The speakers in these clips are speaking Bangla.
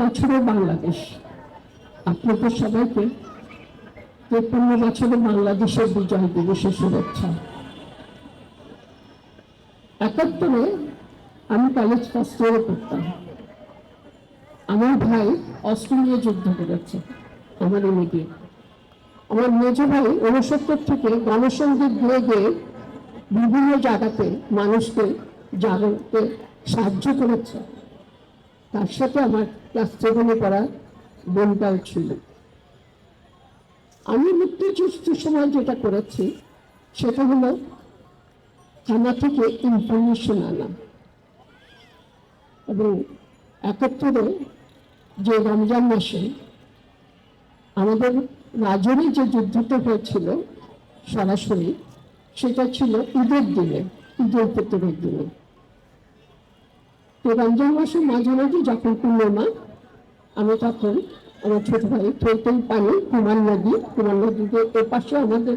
বছরের বাংলাদেশ। আপনাদের সবাইকে তেপ্পান্ন বছরের বাংলাদেশের বিজয় দিবসের শুভেচ্ছা। একাত্তরে আমি কলেজ ফার্স্ট পড়তাম। আমার ভাই অস্ট্রেলিয়া যুদ্ধ করেছে, আমার ইমিডিয়েট আমার মেজ ভাই উনসত্তর থেকে গণসংগীত গেয়ে গিয়ে বিভিন্ন জায়গাতে মানুষকে জাগাতে সাহায্য করেছে। তার সাথে আমার ক্লাস সেভেনে পড়া বোনটাও ছিল। আমি মুক্তিযুদ্ধের সময় যেটা করেছি, সেটা হলো থানা থেকে ইনফরমেশন আনা এবং একাত্তরে যে রমজান মাসে আমাদের রাজরে যে যুদ্ধটা হয়েছিল সরাসরি, সেটা ছিল ঈদের দিনে, ঈদের ফিতরের দিনে। তো রমজান মাসের মাঝামাঝি যখন পূর্ণিমা, আমি তখন আমার ছোট ভাই থইতেই পানি, কুমার নদী, কুমার নদীতে এপাশে আমাদের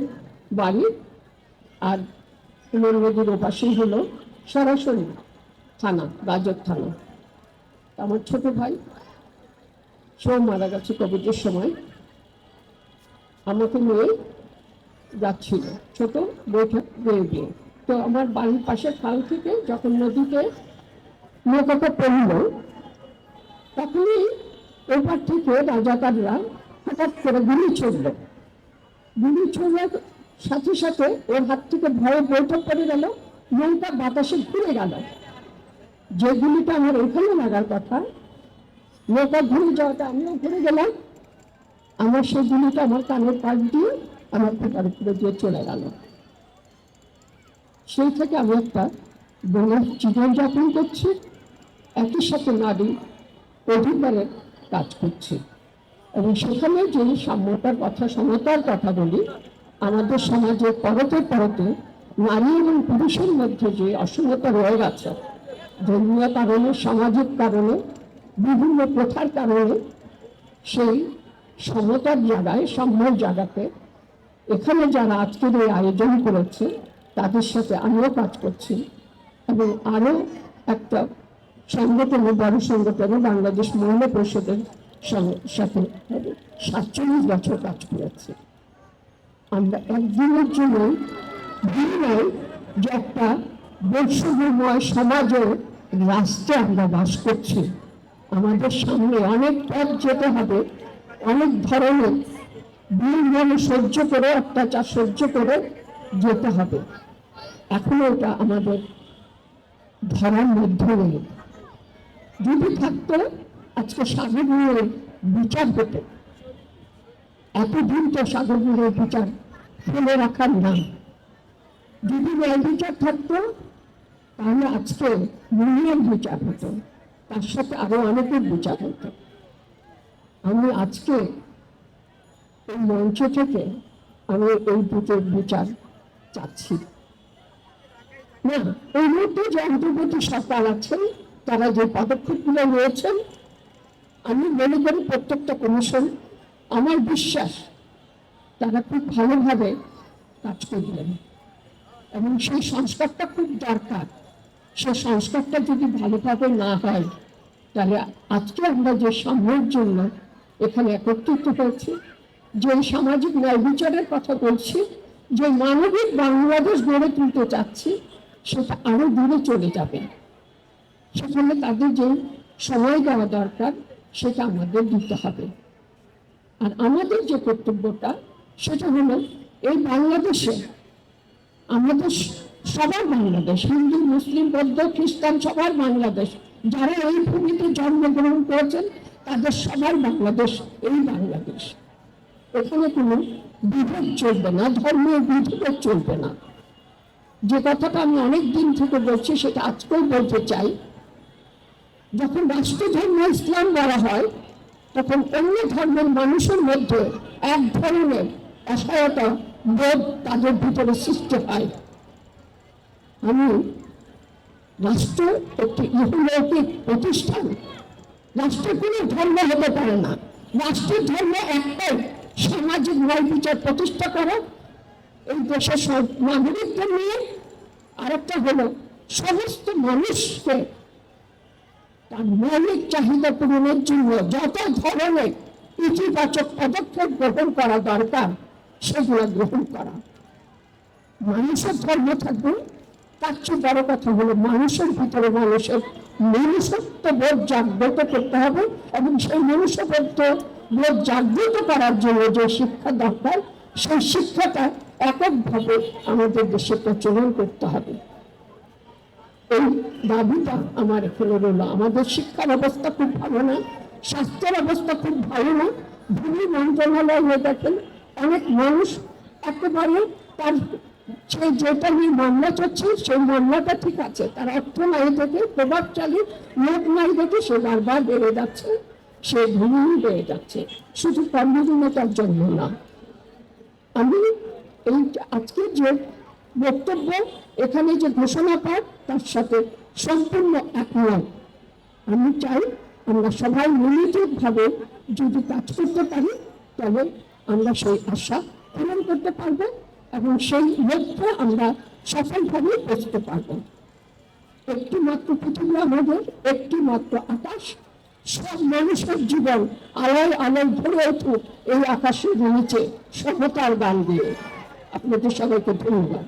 বাড়ি। আর কুমার নদীর ওপাশেই হলো সরাসরি থানা রাজক থানা। আমার ছোট ভাই সেও মারা গেছে কোভিডের সময়। আমাকে নিয়ে যাচ্ছিল, ছোট বৈঠক দিয়ে তো আমার বাড়ির পাশের খাল থেকে যখন নদীতে নৌকাটা পড়ল, তখনই ওপার থেকে রাজাকাররা হঠাৎ করে গুলি ছড়ল। গুলি ছড়ার সাথে সাথে ওর হাত থেকে ভয়ে বৈঠক করে গেল, নৌকা বাতাসে ঘুরে গেল। যে গুলিটা আমার এখানে লাগার কথা, নৌকা ঘুরে যাওয়াটা আমিও ঘুরে গেলাম। আমার সেই গুলিটা আমার কানের পাশ দিয়ে আমার পিতার উপরে দিয়ে চলে গেল। সেই থেকে আমি একটা বনের জীবনযাপন করছি। একই সাথে নারী অধিকারের কাজ করছে। এবং সেখানে যদি সাম্যতার কথা, সমতার কথা বলি, আমাদের সমাজে পরতে পরতে নারী এবং পুরুষের মধ্যে যে অসমতা রয়ে গেছে, ধর্মীয় কারণে, সামাজিক কারণে, বিভিন্ন প্রথার কারণে, সেই সমতার জায়গায়, সাম্যের জায়গাতে, এখানে যারা আজকের এই আয়োজন করেছে, তাদের সাথে আমিও কাজ করছি এবং আরও একটা সংগঠনে বড় সংগঠনে বাংলাদেশ মহিলা পরিষদের সাথে সাতচল্লিশ বছর কাজ করেছি। আমরা একদিনের জন্য ভুল যে একটা বৈষম্যময় সমাজে রাষ্ট্রে আমরা বাস করছি, আমাদের সামনে অনেক পথ যেতে হবে, অনেক ধরনের বিভিন্ন সহ্য করে, অত্যাচার সহ্য করে যেতে হবে। এখনও এটা আমাদের ধরার মধ্যে নেই। যদি থাকতো, আজকে সাগর নিয়ে বিচার হতো। এতদিন তো সাগর নিয়ে বিচার ফেলে রাখার নাম। যদি ন্যায় বিচার থাকতো, তাহলে আজকে মিলিয়ন বিচার হতো। তার সাথে আরও অনেকের বিচার হতো। আমি আজকে এই মঞ্চ থেকে আমি এই দুটোর বিচার চাচ্ছি। না, এই মুহূর্তে যে অন্তর্বর্তী সরকার আছেন তারা যে পদক্ষেপগুলো নিয়েছেন, আমি মনে করি প্রত্যেকটা কমিশন, আমার বিশ্বাস, তারা খুব ভালোভাবে কাজ করবেন। এবং সেই সংস্কারটা খুব দরকার। সেই সংস্কারটা যদি ভালোভাবে না হয়, তাহলে আজকে আমরা যে সাম্যের জন্য এখানে একত্রিত হয়েছি, যে সামাজিক ন্যায় বিচারের কথা বলছি, যে মানবিক বাংলাদেশ গড়ে তুলতে চাচ্ছি, সেটা আরও দূরে চলে যাবে। সেখানে তাদের যে সময় দেওয়া দরকার, সেটা আমাদের দিতে হবে। আর আমাদের যে কর্তব্যটা, সেটা হলো এই বাংলাদেশে আমাদের সবার বাংলাদেশ, হিন্দু, মুসলিম, বৌদ্ধ, খ্রিস্টান, সবার বাংলাদেশ, যারা এই ভূমিতে জন্মগ্রহণ করেছেন, তাদের সবার বাংলাদেশ এই বাংলাদেশ। এখানে কোনো বিভেদ চলবে না, ধর্মীয় বিভেদ চলবে না। যে কথাটা আমি অনেক দিন থেকে বলছি, সেটা আজকেও বলতে চাই যখন রাষ্ট্র ধর্ম ইসলাম বলা হয়, তখন অন্য ধর্মের মানুষের মধ্যে এক ধরনের অসহায়তা বোধ তাদের ভিতরে সৃষ্টি হয়। আমি রাষ্ট্র একটি ইহলৌকিক প্রতিষ্ঠান। রাষ্ট্রের কোনো ধর্ম হতে পারে না। রাষ্ট্রের ধর্ম একটাই সামাজিক ন্যায় বিচার প্রতিষ্ঠা করা। এই দেশের নাগরিকদের নিয়ে আরেকটা হলো, সমস্ত মানুষকে তার মৌলিক চাহিদা পূরণের জন্য যত ধরনের ইতিবাচক পদক্ষেপ গ্রহণ করা দরকার, সেগুলো গ্রহণ করা। মানুষের ধর্ম থাকবে, তার চেয়ে বড় কথা হলো মানুষের ভিতরে মানুষের মনুষ্যত্ব বোধ জাগ্রত করতে হবে এবং সেই মনুষ্যবোধ বোধ জাগ্রত করার জন্য যে শিক্ষা দরকার, সেই শিক্ষাটা এককভাবে আমাদের দেশে প্রচলন করতে হবে। এই দাবিটা আমার এখানে রইল। আমাদের শিক্ষার অবস্থা খুব ভালো না স্বাস্থ্যের অবস্থা খুব ভালো না। ভূমি মন্ত্রণালয় হয়ে দেখেন, অনেক মানুষ একেবারে তার সে যেটা নিয়ে মামলা চলছে, সেই মামলাটা ঠিক আছে। তার অর্থ নাই দেখে প্রভাবশালী লোক নাই দেখে সে বারবার বেড়ে যাচ্ছে, সে ভূমি বেড়ে যাচ্ছে। শুধু কর্মহীনতার জন্য না। আমি এই আজকে যে বক্তব্য, এখানে যে ঘোষণা পাঠ, তার সাথে সম্পূর্ণ একমত। আমি চাই আমরা সবাই মিলিতভাবে যদি কাজ করতে পারি, তবে আমরা সেই আশা পূরণ করতে পারব এবং সেই লক্ষ্যে আমরা সফলভাবে পৌঁছতে পারব। একটি মাত্র পৃথিবী আমাদের একটি মাত্র আকাশ। সব মানুষের জীবন আলোয় আলোয় ভরে উঠুক এই আকাশের নিচে সমতার গান দিয়ে আপনাদের সবাইকে ধন্যবাদ।